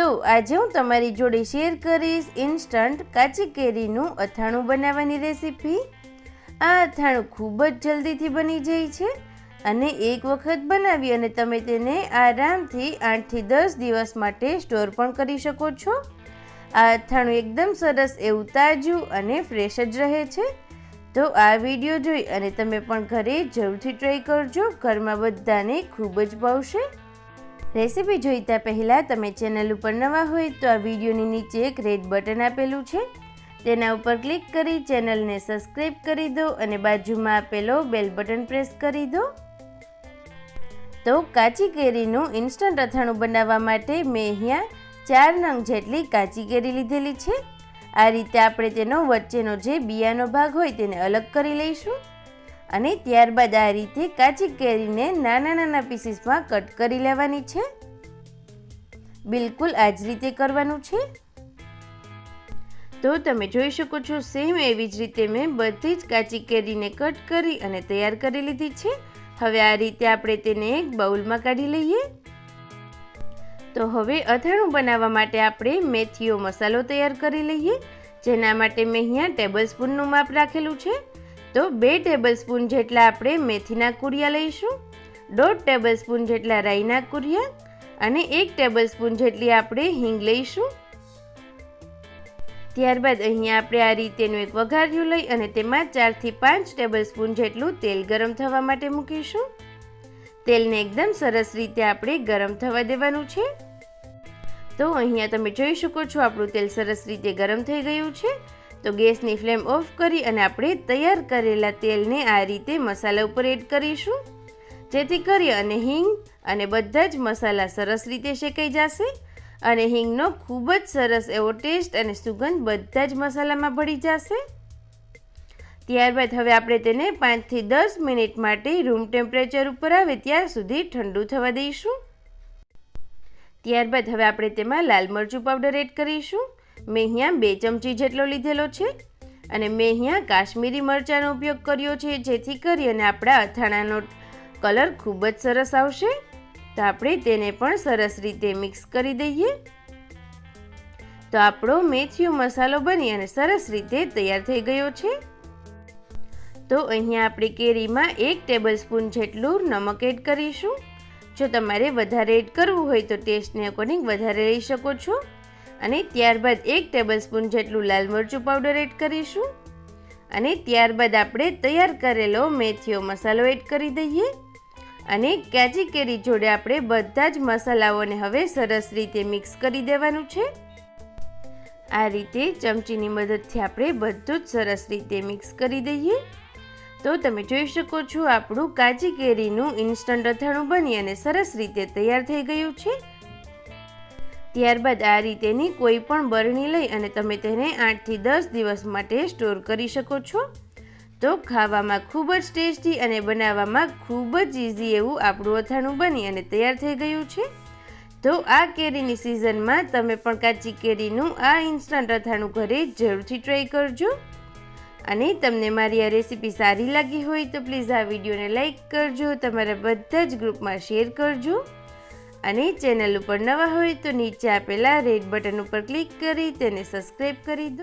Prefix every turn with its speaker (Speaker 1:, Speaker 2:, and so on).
Speaker 1: તો આજે હું તમારી જોડે શેર કરીશ ઇન્સ્ટન્ટ કાચી કેરીનું અથાણું બનાવવાની રેસીપી આ અથાણું ખૂબ જ જલ્દીથી બની જાય છે અને એક વખત બનાવી અને તમે તેને આરામથી આઠથી દસ દિવસ માટે સ્ટોર પણ કરી શકો છો. આ અથાણું એકદમ સરસ એવું તાજું અને ફ્રેશ જ રહે છે. તો આ વીડિયો જોઈ અને તમે પણ ઘરે જરૂરથી ટ્રાય કરજો. ઘરમાં બધાને ખૂબ જ ભાવશે. રેસીપી જોઈતા પહેલાં તમે ચેનલ ઉપર નવા હોય તો આ વિડીયોની નીચે એક રેડ બટન આપેલું છે. તેના ઉપર ક્લિક કરી ચેનલને સબસ્ક્રાઈબ કરી દો અને બાજુમાં આપેલો બેલ બટન પ્રેસ કરી દો. તો કાચી કેરીનું ઇન્સ્ટન્ટ અથાણું બનાવવા માટે મેં અહીંયા ચાર નંગ જેટલી કાચી કેરી લીધેલી છે. આ રીતે આપણે તેનો વચ્ચેનો જે બિયાનો ભાગ હોય તેને અલગ કરી લઈશું. અને ત્યારબાદ આ રીતે કાચી કેરીને નાના નાના પીસીસમાં કટ કરી લેવાની છે. બિલકુલ આ જ રીતે કરવાનું છે. તો તમે જોઈ શકો છો, સેમ એવી જ રીતે મેં બધી જ કાચી કેરીને કટ કરી અને તૈયાર કરી લીધી છે. હવે આ રીતે આપણે તેને એક બાઉલમાં કાઢી લઈએ. તો હવે અથાણું બનાવવા માટે આપણે મેથીઓ મસાલો તૈયાર કરી લઈએ, જેના માટે મેં અહીંયા ટેબલ સ્પૂનનું માપ રાખેલું છે. તો બે ટેબલ સ્પૂન જેટલા આપણે મેથીના કુરિયા લઈશું, દોઢ ટેબલ સ્પૂન જેટલા રાઈના કુરિયા અને એક ટેબલ સ્પૂન જેટલી આપણે હિંગ લઈશું. ત્યારબાદ અહીંયા આપણે આ રીતેનું એક વઘાર્યું લઈ અને તેમાં ચારથી પાંચ ટેબલ સ્પૂન જેટલું તેલ ગરમ થવા માટે મૂકીશું. તેલને એકદમ સરસ રીતે આપણે ગરમ થવા દેવાનું છે. તો અહીંયા તમે જોઈ શકો છો આપણું તેલ સરસ રીતે ગરમ થઈ ગયું છે. તો ગેસની ફ્લેમ ઓફ કરી અને આપણે તૈયાર કરેલા તેલને આ રીતે મસાલા ઉપર એડ કરીશું. જેથી કરી અને હિંગ અને બધા જ મસાલા સરસ રીતે શેકાઈ જશે અને હિંગનો ખૂબ જ સરસ એવો ટેસ્ટ અને સુગંધ બધા જ મસાલામાં ભળી જશે. ત્યારબાદ હવે આપણે તેને પાંચથી દસ મિનિટ માટે રૂમ ટેમ્પરેચર ઉપર આવે ત્યાં સુધી ઠંડુ થવા દઈશું. ત્યારબાદ હવે આપણે તેમાં લાલ મરચું પાવડર એડ કરીશું. મેં અહીંયા બે ચમચી જેટલો લીધેલો છે અને મેં અહીંયા કાશ્મીરી મરચાંનો ઉપયોગ કર્યો છે, જેથી કરી અને આપણા અથાણાનો કલર ખૂબ જ સરસ આવશે. તો આપણે તેને પણ સરસ રીતે મિક્સ કરી દઈએ. તો આપણો મેથીયો મસાલો બની અને સરસ રીતે તૈયાર થઈ ગયો છે. તો અહીંયા આપણે કેરીમાં એક ટેબલ સ્પૂન જેટલું નમક એડ કરીશું. જો તમારે વધારે એડ કરવું હોય તો ટેસ્ટને અકોર્ડિંગ વધારે લઈ શકો છો. અને ત્યારબાદ એક ટેબલ સ્પૂન જેટલું લાલ મરચું પાવડર એડ કરીશું. અને ત્યારબાદ આપણે તૈયાર કરેલો મેથીઓ મસાલો એડ કરી દઈએ. અને કાચી કેરી જોડે આપણે બધા જ મસાલાઓને હવે સરસ રીતે મિક્સ કરી દેવાનું છે. આ રીતે ચમચીની મદદથી આપણે બધું જ સરસ રીતે મિક્સ કરી દઈએ. તો તમે જોઈ શકો છો આપણું કાચી કેરીનું ઇન્સ્ટન્ટ અથાણું બની અને સરસ રીતે તૈયાર થઈ ગયું છે. ત્યારબાદ આ રીતેની કોઈ પણ બરણી લઈ અને તમે તેને આઠથી દસ દિવસ માટે સ્ટોર કરી શકો છો. તો ખાવામાં ખૂબ જ ટેસ્ટી અને બનાવવામાં ખૂબ જ ઇઝી એવું આપણું અથાણું બની અને તૈયાર થઈ ગયું છે. તો આ કેરીની સિઝનમાં તમે પણ કાચી કેરીનું આ ઇન્સ્ટન્ટ અથાણું ઘરે જરૂરથી ટ્રાય કરજો. અને તમને મારી આ રેસીપી સારી લાગી હોય તો પ્લીઝ આ વિડીયોને લાઇક કરજો, તમારા બધા જ ગ્રુપમાં શેર કરજો. અને ચેનલ ઉપર નવા હોય તો નીચે આપેલા રેડ બટન ઉપર ક્લિક કરી તેને સબસ્ક્રાઈબ કરી દો.